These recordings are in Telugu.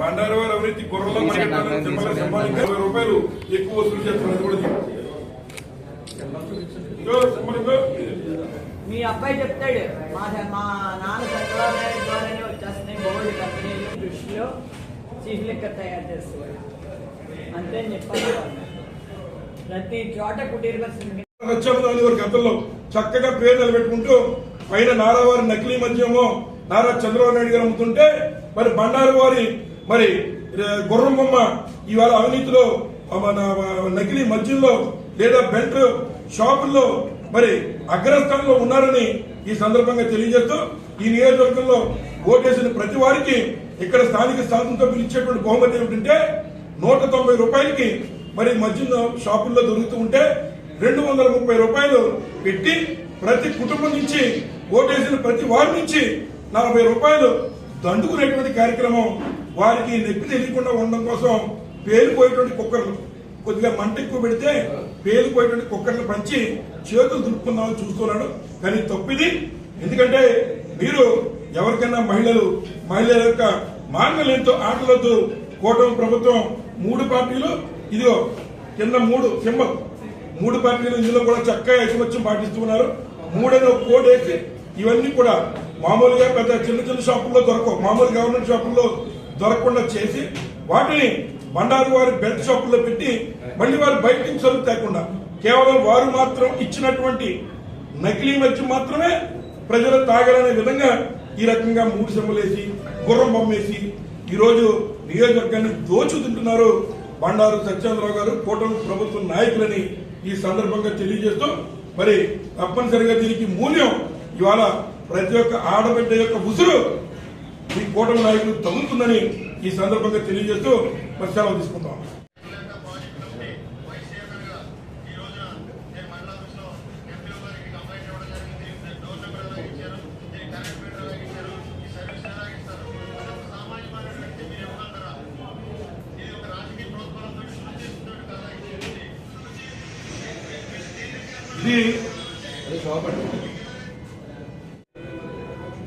బండారు వారు అవినీతి రూపాయలు ఎక్కువ వసూలు చేస్తున్నారు మీ అబ్బాయి చెప్తాడు మా మా నాన్న ద్వారానే వచ్చేస్తున్నాయి బోర్డు కంపెనీలు దృష్టిలో చీఫ్ లెక్క తయారు చేస్తున్నాడు అంతే చెప్పాలి. ప్రతి చోట కుటీరుగా పరిశ్రమ వారి గతంలో చక్కగా పేరు నిలబెట్టుకుంటూ పైన నారావారి నకిలీ మద్యమో నారా చంద్రబాబు నాయుడు గారు అమ్ముతుంటే మరి బండారు వారి మరి గుర్రం బొమ్మ ఇవాళ అవినీతిలో మన నకిలీ మద్యంలో లేదా బెల్ట్ షాపుల్లో మరి అగ్రస్థానంలో ఉన్నారని ఈ సందర్భంగా తెలియజేస్తూ ఈ నియోజకవర్గంలో ఓటేసిన ప్రతి వారికి ఇక్కడ స్థానిక స్థానంతో పిలిచేటువంటి బహుమతి ఏమిటంటే నూట తొంభై రూపాయలకి మరి మద్యం షాపుల్లో దొరుకుతూ ఉంటే రెండు వందల ముప్పై రూపాయలు పెట్టి ప్రతి కుటుంబం నుంచి ఓటేసిన ప్రతి వారి నుంచి నలభై రూపాయలు దండుకునేటువంటి కార్యక్రమం వారికి నొప్పి తెలియకుండా ఉండడం కోసం పేలిపోయేటువంటి కుక్కర్లు. కొద్దిగా మంట ఎక్కువ పెడితే పేలిపోయేటువంటి కుక్కర్లు పంచి చేతులు దులుపుకుందామని చూస్తున్నాడు. కానీ తప్పిది ఎందుకంటే మీరు ఎవరికైనా మహిళలు మహిళల యొక్క మాంగళ్యంతో ఆటలొద్దు కూటమి ప్రభుత్వం మూడు పార్టీలు. ఇదిగో కింద మూడు సింబల్. మూడు పార్టీలు ఇందులో కూడా చక్కగా ఐకమత్యం పాటిస్తున్నారు మూడని ఒక కోడ్ వేసి ఇవన్నీ కూడా మామూలుగా పెద్ద చిన్న చిన్న షాపుల్లో దొరకవు. మామూలు గవర్నమెంట్ షాపుల్లో దొరకకుండా చేసి వాటిని బండారు వారి బెల్ట్ షాపుల్లో పెట్టి మళ్ళీ వారు బయట నుంచి సరుకు తేకుండా కేవలం వారు మాత్రం ఇచ్చినటువంటి నకిలీ మద్యం మాత్రమే ప్రజలు తాగాలనే విధంగా ఈ రకంగా మూడు సెమ్మలేసి గుర్రం బొమ్మేసి ఈ నియోజకవర్గాన్ని దోచు తింటున్నారు బండారు సత్యేంద్రరావు గారు కూటమి ప్రభుత్వ నాయకులని ఈ సందర్భంగా తెలియజేస్తూ మరి తప్పనిసరిగా దీనికి మూల్యం ఇవాళ ప్రతి ఒక్క ఆడబిడ్డ యొక్క ఉసురు ఈ కూటమి నాయకులు తగులుతుందని ఈ సందర్భంగా తెలియజేస్తూ మరి తీసుకుంటాం ఇది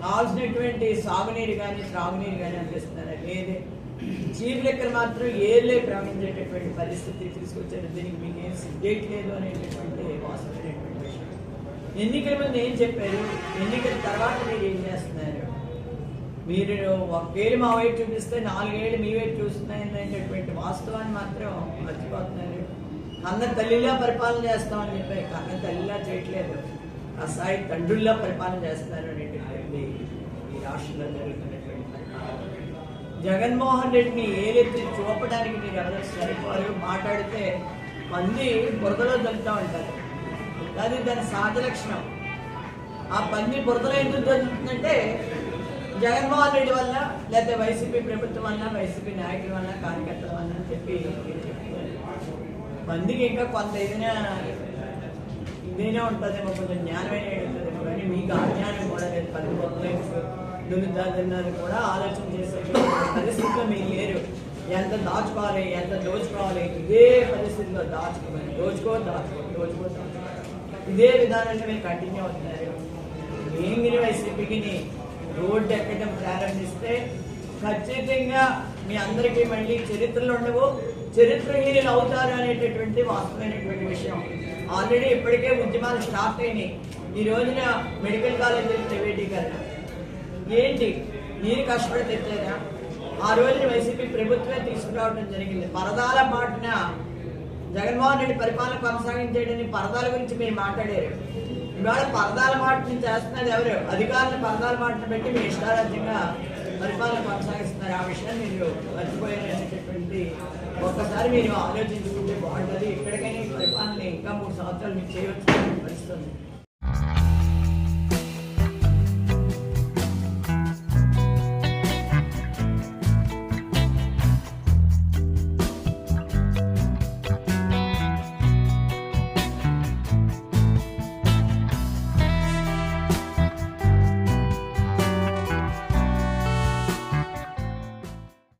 కావాల్సినటువంటి సాగునీరు కానీ త్రాగునీరు కానీ అందిస్తున్నారు? లేదే. చీఫ్ లెక్కలు మాత్రం ఏళ్ళే ప్రవహించేటటువంటి పరిస్థితి తీసుకొచ్చారు. దీనికి మీకు ఏం సిగ్గేట్ లేదు అనేటటువంటి వాస్తవమైనటువంటి విషయం. ఎన్నికల ముందు ఏం చెప్పారు? ఎన్నికల తర్వాత మీరు ఏం చేస్తున్నారు? మీరు ఒకేళ్ళు మా వైపు చూపిస్తే నాలుగేళ్ళు మీ వైపు చూస్తున్నాయి అనేటటువంటి వాస్తవాన్ని మాత్రం మర్చిపోతున్నారు. కన్న తల్లిలా పరిపాలన చేస్తామని చెప్పి కన్న తల్లిలా చేయట్లేదు. అసాయి తండ్రుల్లా పరిపాలన చేస్తున్నారు అనేటటువంటి ఈ రాష్ట్రంలో జరుగుతున్నటువంటి జగన్మోహన్ రెడ్డిని ఏలెత్తి చూపడానికి మీరు ఎవరు సరిపోరు మాట్లాడితే పంది బురదలో దొరుకుతూ ఉంటారు. అది దాని సహజ లక్షణం. ఆ పంది బురదలో ఎందుకు దొరుకుతుందంటే జగన్మోహన్ రెడ్డి వల్ల లేకపోతే వైసీపీ ప్రభుత్వం వల్ల వైసీపీ నాయకుల వల్ల కార్యకర్తల వల్ల అని చెప్పి చెప్తున్నారు మందికి ఇంకా కొంత ఏదైనా ఇదైనా ఉంటుందేమో కొంచెం జ్ఞానమైన ఉంటుందేమో కానీ మీకు ఆ జ్ఞానం కూడా లేదు. పది మొదలైన దున్నుతాదన్నది కూడా ఆలోచన చేసే పరిస్థితిలో మీరు లేరు. ఎంత దాచుకోవాలి ఎంత దోచుకోవాలి ఇదే పరిస్థితిలో దాచుకోవాలి. దోచుకో దాచుకో దోచుకో ఇదే విధానంలో మీరు కంటిన్యూ అవుతున్నారు. ఏంగిరి వైసీపీకి రోడ్డు ఎక్కడం ప్రారంభిస్తే ఖచ్చితంగా మీ అందరికీ మళ్ళీ చరిత్రలు ఉండవు. చరిత్రహీనులు అవుతారు అనేటటువంటి వాస్తవమైనటువంటి విషయం. ఆల్రెడీ ఇప్పటికే ఉద్యమాలు స్టార్ట్ అయినాయి. ఈ రోజున మెడికల్ కాలేజీలు ప్రైవేటీకరణ. ఏంటి? మీరు కష్టపడి తెచ్చారా? ఆ రోజున వైసీపీ ప్రభుత్వమే తీసుకురావడం జరిగింది. పరదాల మాటన జగన్మోహన్ రెడ్డి పరిపాలన కొనసాగించేయడని పరదాల గురించి మీరు మాట్లాడారు. ఇవాళ పరదాల మాటను చేస్తున్నది ఎవరు? అధికారులు పరదాల మాటను పెట్టి మీ ఇష్టారాజ్యంగా పరిపాలన కొనసాగిస్తున్నారు. ఆ విషయాన్ని మీరు మర్చిపోయారనేటటువంటి ఒక్కసారి మీరు ఆలోచించుకుంటే బాగుంటుంది. ఎక్కడికైనా పరిపాలన ఇంకా మూడు సంవత్సరాలు మీకు చేయవచ్చు పరిస్థితుంది